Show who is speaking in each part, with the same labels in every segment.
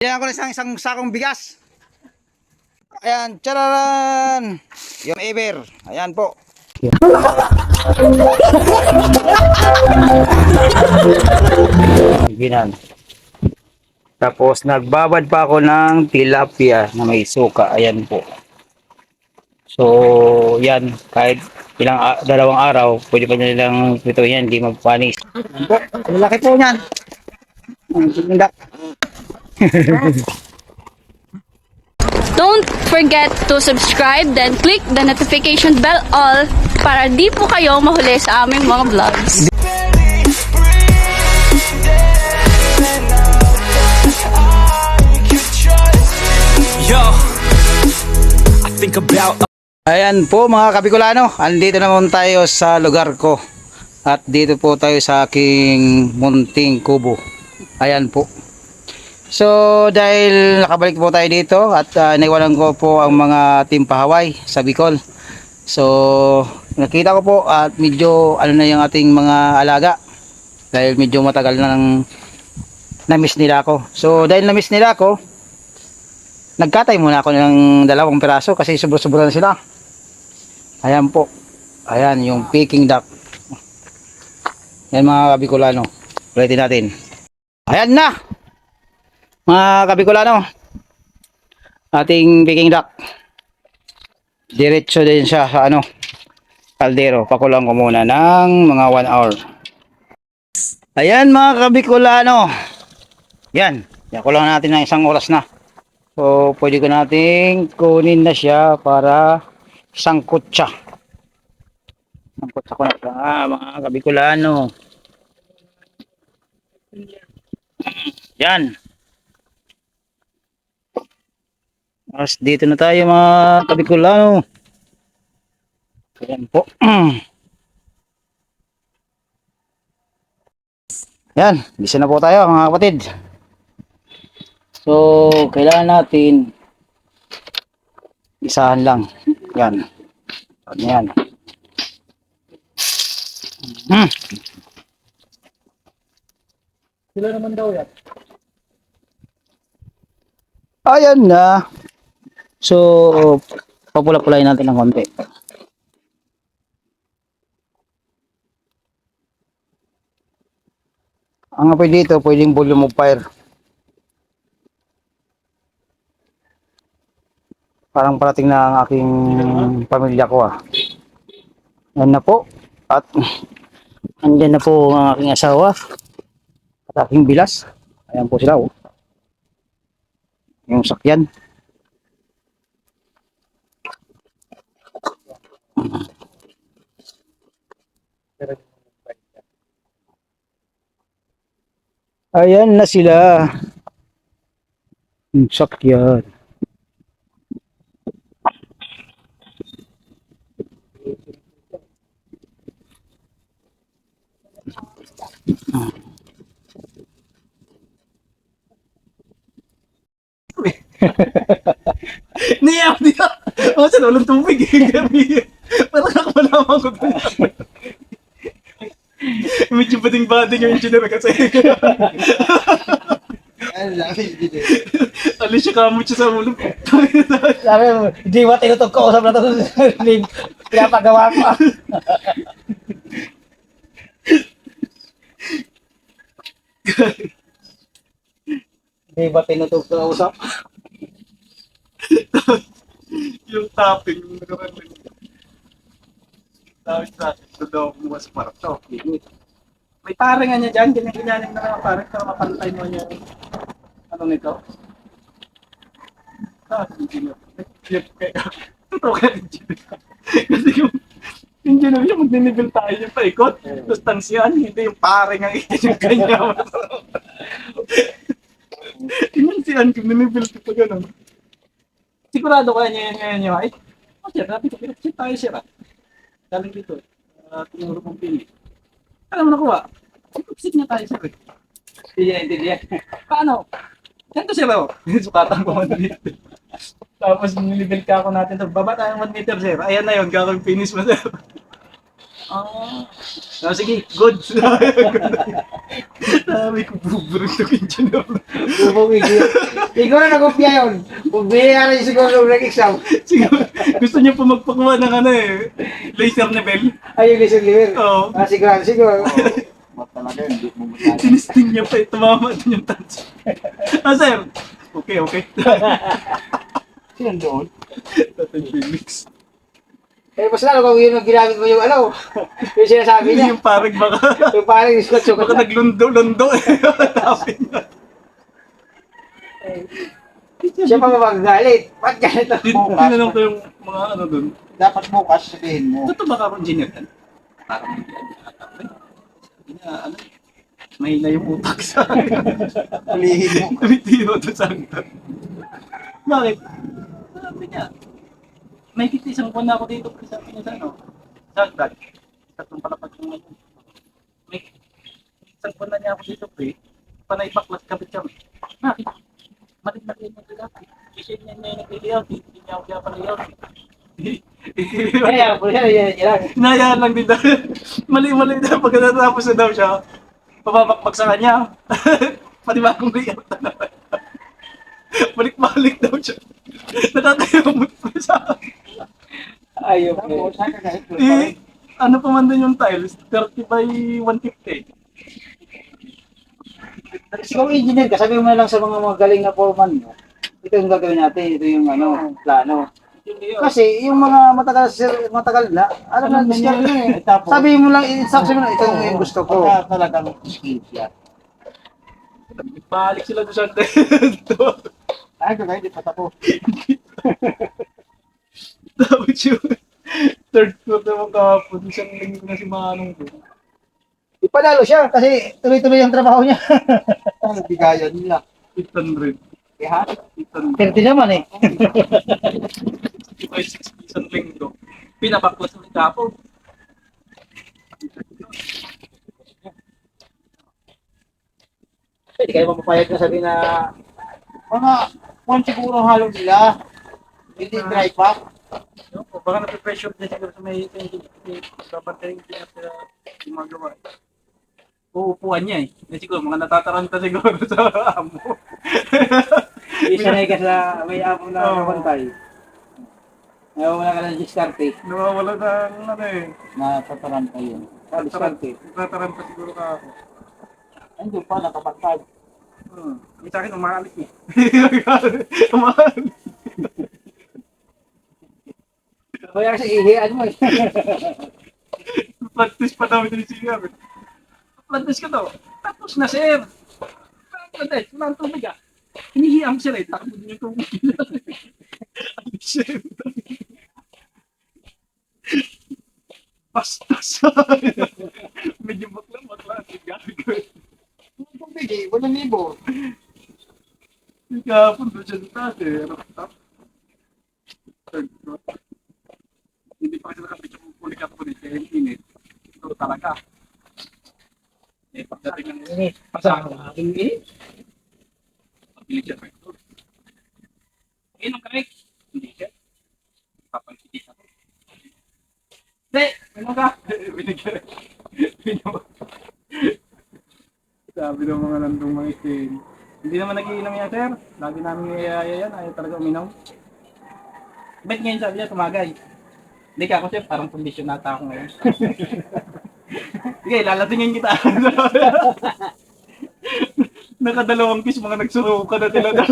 Speaker 1: Kailangan ko na isang, isang sakong bigas. Ayan, chararan! Yung ever. Ayan po. Ginan. Tapos nagbabad pa ako ng tilapia na may suka. Ayan po. So, yan. Kahit ilang dalawang araw, pwede pa nilang ito yan, hindi magpanis. Ang laki po niyan. Ang.
Speaker 2: Don't forget to subscribe then click the notification bell all para di po kayo mahuli sa aming mga vlogs.
Speaker 3: Yo, I think about
Speaker 1: Ayan po mga kabikulano, andito naman tayo sa lugar ko. At dito po tayo sa aking munting kubo. Ayan po. So dahil nakabalik po tayo dito at uh, naiwanan ko po ang mga team pahaway sa Bicol. So nakita ko po at medyo ano na yung ating mga alaga. Dahil medyo matagal na nang na-miss nila ako. So dahil na-miss nila ako, nagkatay muna ako ng dalawang piraso kasi sobra-sobra na sila. Ayan po. Ayan yung Peking duck. Yan mga kabikulano. Ulitin natin. Ayan na! Mga kabikulano. Ating Peking duck. Diretso din siya sa ano. Kaldero. Pakulang ko muna ng mga 1 hour. Ayan mga kabikulano. Yan. Yan kulang natin ng isang oras na. So, pwede ko nating kunin na siya para sangkot siya. Sangkot sa kunat ah, mga kabikulano. Yan. Mas dito na tayo mga kabikulano. Yan po. Yan, bisa na po tayo mga kapatid. So, kailangan natin isahan lang. Yan. Yan. Hmm. Sila naman daw yan. Ayan na. So, papula-pulayin natin ng konti. Ang apoy dito, pwedeng volume of fire. Parang parating na ang aking pamilya ko ah. Yan na po. At andyan na po ang aking asawa. At aking bilas. Ayan po sila oh. Yung sakyan. Ayan na sila. Yung sakyan.
Speaker 4: Niya, niya. Oh, sa tubig. Gabi. Ako ko. Medyo bading-bading yung engineer kasi. Alis siya kamot siya sa ulo.
Speaker 1: Sabi mo, hindi mo tinutog ko sa plato pinapagawa ko. Hindi ba tinutog sa usap?
Speaker 4: yung topping. yung nakaraan. Sabi sa akin, ito daw buwas para to. May pare nga niya dyan, ganyan-ganyan na naman pare para mapantay mo niya. Ano nito? Ah, engineer. Kaya, totoo ka engineer. Kasi yung engineer yung magninivel tayo yung paikot. Tapos tansyan, hindi yung pare nga yung ganyan. Tinansiyan kung ninivel ko pa gano'n. Sigurado kaya niya yan ngayon yung ay, oh sir, nabi ko, pinag-check tayo sir ah. Galing dito, uh, tumuro kong pili. Alam mo nakuha, pinag-check niya tayo sir eh. Hindi niya intindihan. Paano? Ganito sir oh. Sukatan ko man dito. Tapos nilivel ka ako natin, to. baba tayo 1 meter sir. Ayan na yun, gagawin finish mo sir. Ah. Oh, sige, good. Sabi ko, buburog to engineer.
Speaker 1: Bumigil. Siguro nagopya yun. Kung bihira rin siguro nung nag-exam.
Speaker 4: Siguro, gusto niya po magpakuha ng ano eh, laser level.
Speaker 1: Ayun, listen, liver.
Speaker 4: Oo.
Speaker 1: Ah, siguro, siguro.
Speaker 4: Sinisting niya pa eh, tumama din yung touch. ah, sir. Okay, okay.
Speaker 1: Sino doon?
Speaker 4: Tatay Felix.
Speaker 1: Eh, mas lalo kung yun ang ginamit mo yung ano. Yung sinasabi niya.
Speaker 4: Yung parang baka,
Speaker 1: Yung parang iskot-sukot
Speaker 4: baka naglundo-lundo eh. Tapin niya.
Speaker 1: Siya pa magagalit. Ba't ganito?
Speaker 4: Tin- Tinanong ko yung mga ano dun.
Speaker 5: Dapat bukas sabihin mo.
Speaker 4: Totoo ba ka engineer yan? Parang hindi yan. Sabi niya, ano, mahina yung utak sa akin.
Speaker 5: Hulihin mo.
Speaker 4: Tumitiro doon sa hagdan. Bakit? Sabi niya, may kiti isang buwan na ako dito. pre, Sabi niya sa ano, sa hagdan. Tatlong palapag yung ano. May isang buwan na niya ako dito, pre. Panay baklas kabit kami. Bakit? Malit na kayo nag-layout. Kasi niya niya yung nag-layout. Hindi niya ako kaya pa-layout.
Speaker 1: Yan.
Speaker 4: Nayaan lang din daw. Mali-mali na pag natapos na daw siya. Papapakpak sa kanya. Pati ba akong layout na naman. Balik-balik daw siya. Sa akin.
Speaker 1: Ayun.
Speaker 5: Tapos, saan ka kahit
Speaker 4: Eh, ano pa man din yung tiles? 30 by 150.
Speaker 1: Kasi kung engineer ka, sabi mo na lang sa mga magaling na foreman mo, ito yung gagawin natin, ito yung ano, plano.
Speaker 4: Hindi yun.
Speaker 1: Kasi yung mga matagal matagal na, alam na,
Speaker 4: na
Speaker 1: discard na eh. Sabi mo lang, instruction mo lang, ito yung gusto ko.
Speaker 5: Pagka talagang skills yan.
Speaker 4: Balik sila doon sa
Speaker 5: Ay, kaya hindi pa tapos.
Speaker 4: Tapos yung third floor naman kahapon. Isang linggo na si Manong ko.
Speaker 1: Ipanalo siya kasi tuloy-tuloy ang trabaho niya.
Speaker 5: Ang bigayan nila.
Speaker 4: 800.
Speaker 5: Kaya,
Speaker 4: 800.
Speaker 1: 30 naman eh.
Speaker 4: 55, 60 isang linggo. Pinapakwas ulit kahapon.
Speaker 1: Hindi kayo mapapayag na sabi na
Speaker 5: mga kung siguro halo nila. Hindi dry pack.
Speaker 4: No? O baka napipressure din siguro sa may kapatid yung pinasa gumagawa. Uupuan niya eh. Na siguro mga natataranta siguro sa amo.
Speaker 1: isanay ka sa may amo na
Speaker 4: Oo.
Speaker 1: kapantay. Ayaw mo na ka ng diskarte.
Speaker 4: Nawawala ng ano eh.
Speaker 5: Natataran kayo.
Speaker 1: Ah, diskarte.
Speaker 4: Natataranta siguro ka ako.
Speaker 5: Andun pa, nakapagtag.
Speaker 4: Hmm. Yung sa akin, umaalis eh. umaalis.
Speaker 1: Kaya kasi ihian mo eh.
Speaker 4: Practice pa daw din siya. Practice ka daw. Tapos na, sir. Practice. Wala ang tubig ah. Hinihiyang sila eh. Takbo din yung tubig. Ano siya? Bastos. Medyo bakla-bakla. Gagawin.
Speaker 5: Kung bigay, 8,000.
Speaker 4: Kahapon doon siya sa taas eh. Third floor. Hindi pa kasi nakapit yung pulik ako ni Kaya init. Ito talaga. Eh, pagdating ng
Speaker 1: Init.
Speaker 4: pasang aking init. Pagpilit siya floor. Inom ka rin. Hindi siya. Papalpitis ako. Hindi! Inom ka! Binigyan. Sabi ng mga nandong mga itin. Hindi naman nagiinom yan, sir. Lagi namin niyayaya yan. Ayaw talaga uminom. Ba't ngayon sabi niya, tumagay? Hindi ka ako, sir. Parang kondisyon nata ako ngayon. Sige, lalatingin kita. Nakadalawang kiss, mga nagsuruka na sila daw.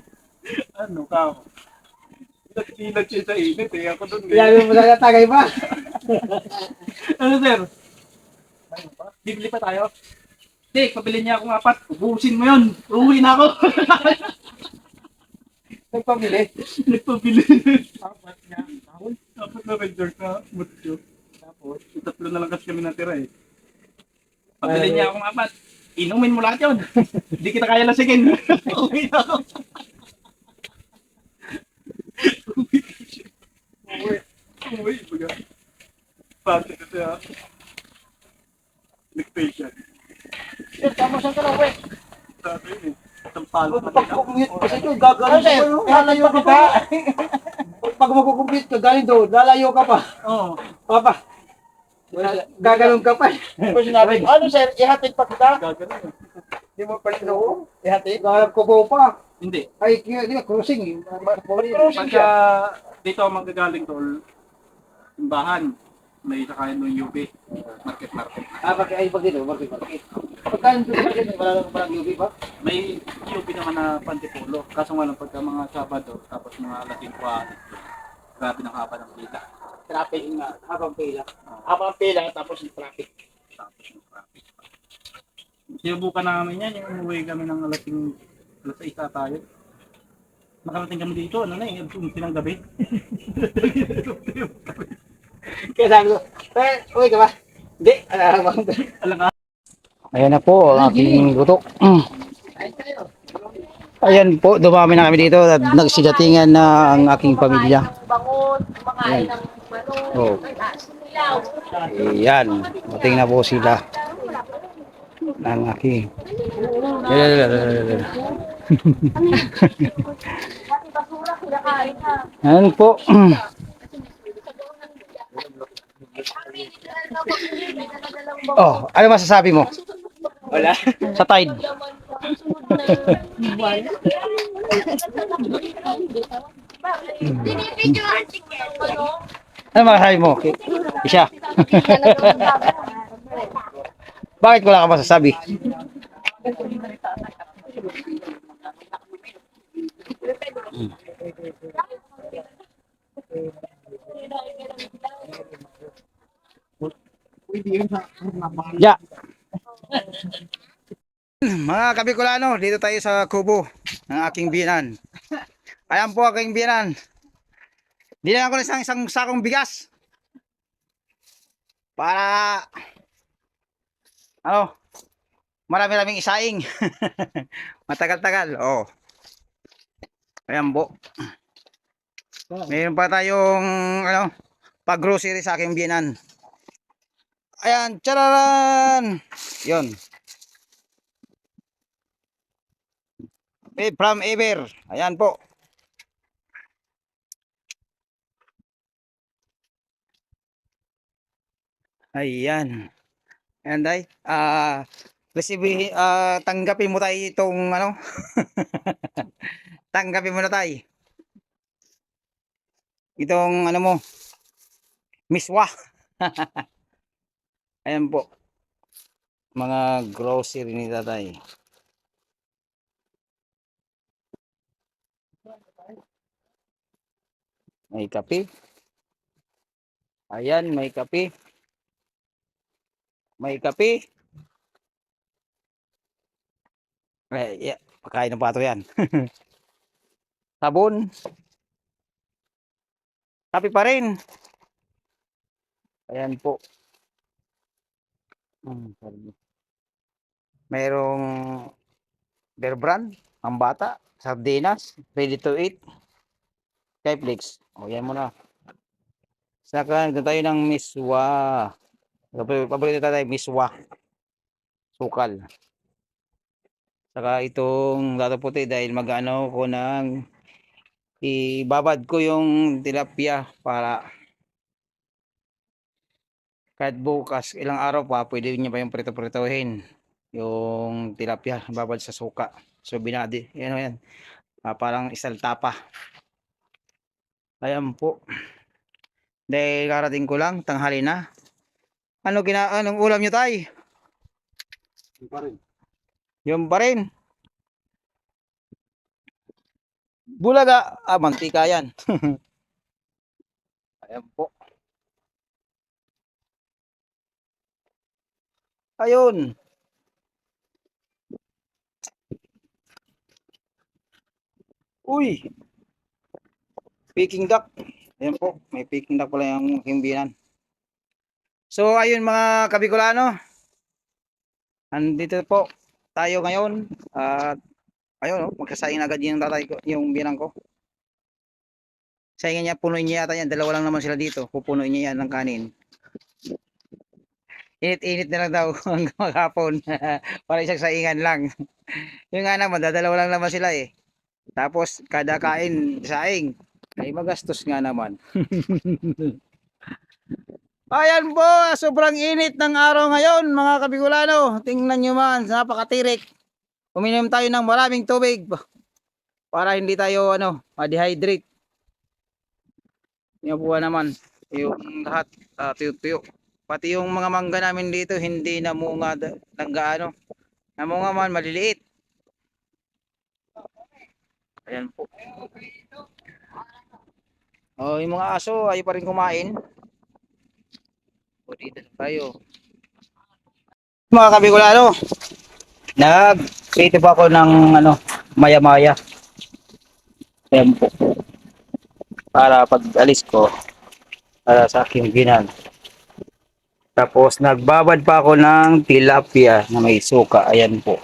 Speaker 4: ano ka ako? Nagsilat siya sa init eh. Ako doon eh.
Speaker 1: Sabi mo sa tagay pa.
Speaker 4: Ano, sir? Bibili pa tayo? Hindi, pabili niya akong apat. Ubusin mo yun. Uwi na ako.
Speaker 5: Nagpamili.
Speaker 4: Nagpabili.
Speaker 5: Apat niya. Tahol.
Speaker 4: Apat na red dirt na mutyo.
Speaker 5: Tapos,
Speaker 4: Tatlo na lang kasi kami natira eh. Pabili niya akong apat. Inumin mo lahat yun. Hindi kita kaya lasingin. Uwi na ako. Uwi siya. Uwi. Baga. Pati na siya. Nag-patient.
Speaker 5: sir, tama saan ka na, we?
Speaker 4: Sabi yun eh. Na nila.
Speaker 1: Pag-compute, kasi ito gagaling
Speaker 5: sir?
Speaker 1: pa.
Speaker 5: Lalayo ka pa.
Speaker 1: Pag mag-compute ka, galing doon, lalayo ka pa.
Speaker 4: Oo.
Speaker 1: Papa. Gagalong ka pa.
Speaker 5: Tapos sinabi, ano sir, ihatid pa kita?
Speaker 4: Gagano.
Speaker 5: Hindi mo pa rin ihatid?
Speaker 1: Gagalong kubo pa.
Speaker 4: Hindi.
Speaker 1: Ay, kaya, di ba, crossing. eh.
Speaker 4: Pagka dito ako manggagaling tol, simbahan, may sakayan ng UP, market market.
Speaker 1: Ah, bakit ay bakit bakit? Pagkaan dito sa akin, wala lang parang UV ba?
Speaker 4: May UP naman na pantipulo, kaso nga lang pagka mga Sabado, tapos mga lasing kwa, grabe ng haba ng kita.
Speaker 5: Traffic nga, habang pila. Habang pila, tapos yung traffic.
Speaker 4: Tapos yung traffic. Sinubukan namin yan, yung umuwi kami ng alasing, alas 6 na tayo. Nakarating kami dito, ano na eh, umsi ng gabi.
Speaker 5: Kaya sabi ko, eh, uwi ka ba? Hindi, alam mo.
Speaker 4: Alam ka,
Speaker 1: Ayan na po ang aking luto. Mm. Ayan po, dumami na kami dito at nagsidatingan na ang aking pamilya.
Speaker 6: manok,
Speaker 1: Oh. Ayan, mating na po sila. Ang aking. Ayan, po. Oh, ano masasabi mo?
Speaker 5: Wala.
Speaker 1: Sa Tide.
Speaker 6: Naman, Ano?
Speaker 1: Masasabi mo? Isya. Bakit wala ka masasabi? Ya. Mga kabikulano, dito tayo sa kubo ng aking biyanan. Ayan po aking biyanan. Dinala ko na isang, isang sakong bigas. Para ano, marami-raming isaing. Matagal-tagal. Oh. Ayan po. Mayroon pa tayong ano, pag-grocery sa aking biyanan. Ayan, chararan! Yun. Made from Ever. Ayan po. Ayan. Ayan, day. Ah, receive, ah, tanggapin mo tayo itong ano. tanggapin mo na tayo. Itong ano mo. Miswa. Ayan po. Mga grocery ni tatay. May kape. Ayan, may kape. May kape. Eh, yeah. Pagkain ng pato yan. Sabon. Kape pa rin. Ayan po. Hmm. Merong bear brand, ang bata, sardinas, ready to eat. Skyflix. O yan muna. Saka nagdala tayo ng miswa. Paborito tayo miswa. Sukal. Saka itong dato puti dahil mag-ano ko ng ibabad ko yung tilapia para kahit bukas ilang araw pa pwede niya pa yung prito-pritohin yung tilapia babad sa suka so binadi yan o yan Ah, parang isalta pa ayan po dahil karating ko lang tanghali na ano gina anong ulam nyo tay yung pa rin bulaga ah mantika yan ayan po Ayun. Uy. Peking duck. Ayan po, may peking duck pala yung himbinan. So ayun mga kabikulano. Andito po tayo ngayon at ayun oh, magkasaing agad yung tatay ko, yung binang ko. Saingin niya, punuin niya yata yan. Dalawa lang naman sila dito. Pupunuin niya yan ng kanin. Init-init na lang daw hanggang maghapon. Para isang saingan lang. yung nga naman, dadalawa lang naman sila eh. Tapos, kada kain, saing. Ay, magastos nga naman. Ayan po, sobrang init ng araw ngayon, mga kabigulano. Tingnan nyo man, napakatirik. Uminom tayo ng maraming tubig. para hindi tayo ano, ma-dehydrate. Yung buwan naman, yung lahat uh, tuyo-tuyo. Pati yung mga mangga namin dito hindi namunga ng gaano. Namunga man maliliit. Ayan po. Oh, yung mga aso ay pa rin kumain. O dito na tayo. Mga kabikulano, nag-creative ako ng ano, maya-maya. Ayan po. Para pag alis ko, para sa aking ginan. Tapos nagbabad pa ako ng tilapia na may suka. Ayan po.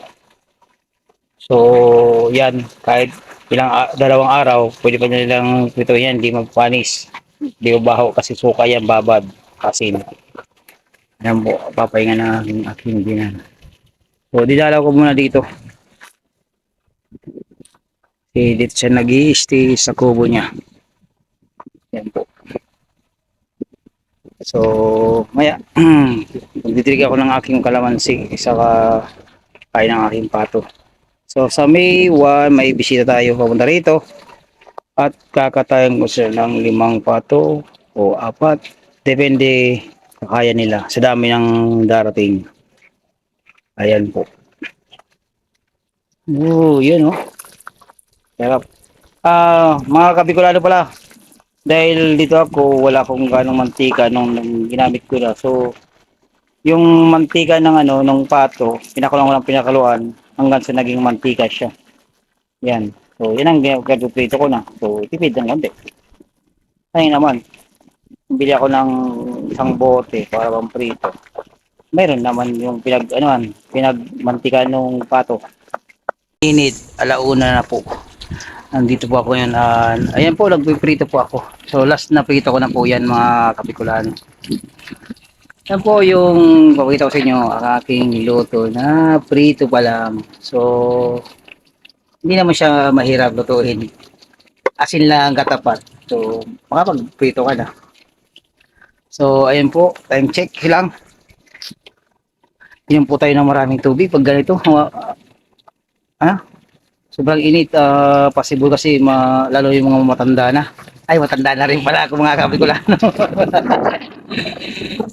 Speaker 1: So, yan. Kahit ilang dalawang araw, pwede pa nilang ito yan, hindi magpanis. Hindi baho kasi suka yan, babad. Asin. Ayan po, papahinga na ang aking ginan. So, dinalaw ko muna dito. Eh, dito siya nag stay sa kubo niya. Yan po. So, maya, magdidilig ako ng aking kalamansi sa kain ng aking pato. So, sa May 1, may bisita tayo papunta rito. At kakatayan ko siya ng limang pato o apat. Depende kaya nila sa dami ng darating. Ayan po. Oo, yun oh. Sarap. Ah, mga kabikulado pala. Dahil dito ako, wala akong ganong mantika nung, nung ginamit ko na. So, yung mantika ng ano, ng pato, pinakulang ko ng pinakaluan hanggang sa naging mantika siya. Yan. So, yan ang gagawin ko na. So, tipid ng konti. Ay naman, bili ako ng isang bote para pang prito. Meron naman yung pinag, man, pinagmantika nung pato. Init, alauna na po. Nandito po ako yan. ah, ayan po, nagpiprito po ako. So, last na prito ko na po yan mga kapikulano. Yan po yung papakita ko sa inyo ang aking luto na prito pa lang. So, hindi naman siya mahirap lutuin. Asin lang ang katapat. So, makapag-prito ka na. So, ayun po, time check lang. Inom po tayo ng maraming tubig pag ganito. Uh, ah, sobrang init. ah possible kasi ma, lalo yung mga matanda na. Ay, matanda na rin pala ako mga kapikulano.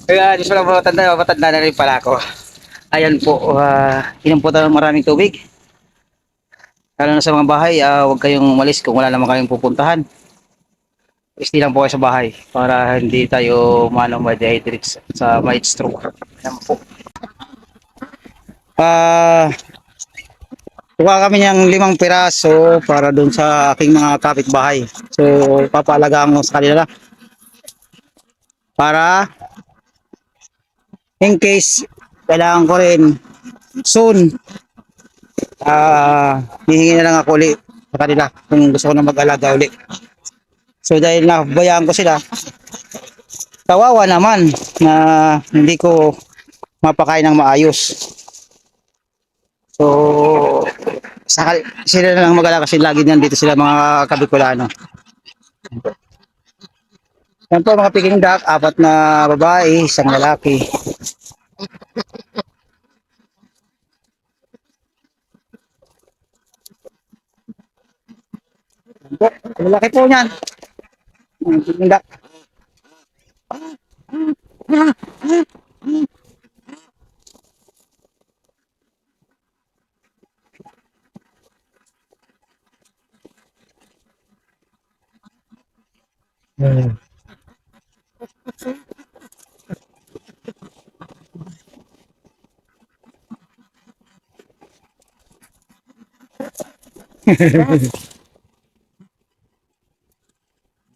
Speaker 1: Kaya, Diyos pala matanda, matanda na rin pala ako. Ayan po, uh, inom po tayo ng maraming tubig. Lalo na sa mga bahay, ah, huwag kayong umalis kung wala naman kayong pupuntahan. Stay lang po kayo sa bahay para hindi tayo mano ma-dehydrate sa, might stroke. Ayan po. Ah, kuha kami ng limang piraso para doon sa aking mga kapitbahay. So, papalagaan ko sa kanila para in case kailangan ko rin soon ah hihingi na lang ako ulit sa kanila kung gusto ko na mag-alaga ulit. So dahil nabayaan ko sila, kawawa naman na hindi ko mapakain ng maayos. So, sa, sila lang mag-alaga kasi lagi nandito sila mga kabikulano. Yan po mga picking duck, apat na babae, isang lalaki. Yan po, lalaki po niyan. Ang picking duck.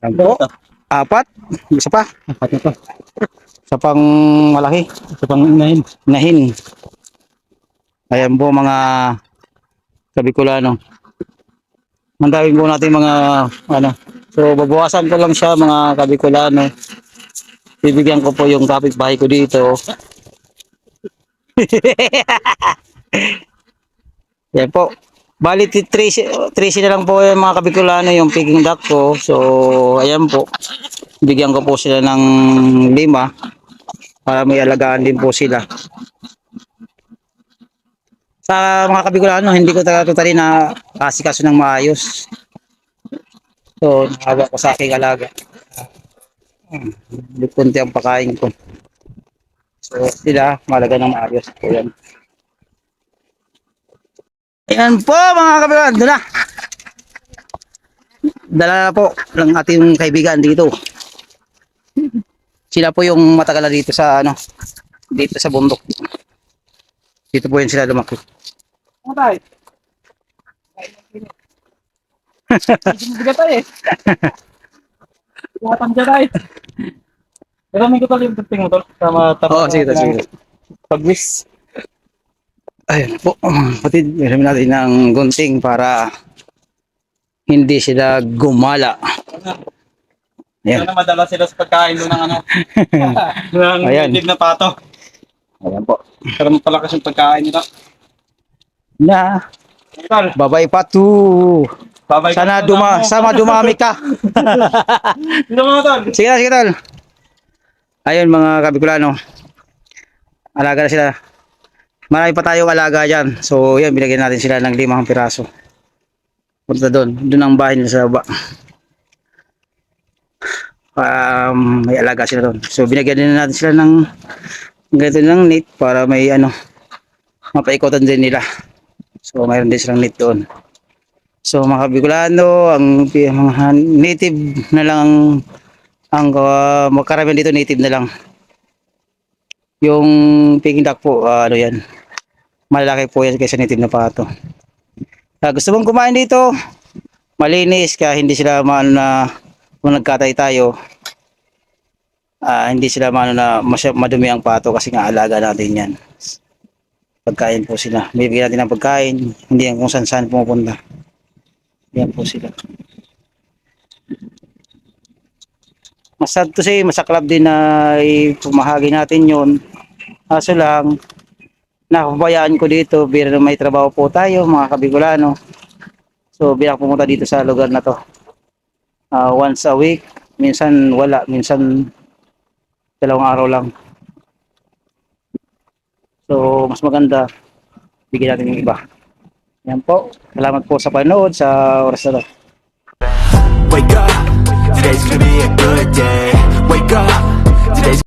Speaker 1: Yan po. Apat. Isa pa. Apat na to. Isa pang malaki. Isa pang inahin. Inahin. Ayan po mga kabikulano. Mandawin po natin mga ano. So babawasan ko lang siya mga kabikulano. Bibigyan ko po yung kapitbahay ko dito. Yan po. Bali, 13 na lang po yung mga kabikulano yung picking duck ko. So, ayan po. Bigyan ko po sila ng lima para may alagaan din po sila. Sa mga Kabicolano, hindi ko talaga totally na kasikaso ng maayos. So, nakawa ko sa aking alaga. Hmm, Kunti ang pakain ko. So, sila, malaga ng maayos po yan. Ayan po mga kabilan, doon na. Dala na po ng ating kaibigan dito. Sila po yung matagal na dito sa ano, dito sa bundok. Dito po yan sila lumaki.
Speaker 4: Ano? Bigat tayo eh. Buhatan dyan tayo. Pero may ko tali yung tingin mo tol. Tama, tama.
Speaker 1: Oo, sige, sige.
Speaker 4: Pag-miss.
Speaker 1: Ayun po, patid, meron natin ng gunting para hindi sila gumala. Ayan.
Speaker 4: Sana madala sila sa pagkain doon ng ano. ng
Speaker 1: Ayan.
Speaker 4: na pato.
Speaker 1: Ayan po.
Speaker 4: Para mapalakas yung pagkain nila.
Speaker 1: Na,
Speaker 4: Tol,
Speaker 1: babay pa to.
Speaker 4: babay
Speaker 1: Sana
Speaker 4: ka
Speaker 1: duma,
Speaker 4: mo.
Speaker 1: sama dumami ka.
Speaker 4: Dito mga tol.
Speaker 1: Sige na, sige tol. Ayun mga kabikulano. Alaga na sila. Marami pa tayong alaga dyan. So yan, binigyan natin sila ng limang piraso. Punta doon. Doon ang bahay nila sa baba. Um, may alaga sila doon. So binigyan din natin sila ng ganito ng net para may ano mapaikotan din nila. So mayroon din silang net doon. So mga kabikulano, ang mga native na lang ang ang uh, makaramihan dito native na lang. Yung Peking duck po, ah, ano yan, malaki po yan kaysa native na pato. Ah, gusto mong kumain dito, malinis, kaya hindi sila maano na kung nagkatay tayo, ah, hindi sila maano na madumi ang pato kasi nga alaga natin yan. Pagkain po sila. Bibigyan natin ng pagkain, hindi yan kung saan saan pumupunta. Yan po sila. Masad to say, masaklap din na ipumahagi natin yon. Kaso lang, nakabayaan ko dito, bira na may trabaho po tayo, mga kabigulano. So, bilang pumunta dito sa lugar na to. Ah, once a week, minsan wala, minsan dalawang araw lang. So, mas maganda, bigyan natin yung iba. Yan po. Salamat po sa panood sa oras na to.
Speaker 3: Wake up, today's gonna be a good day. Wake up,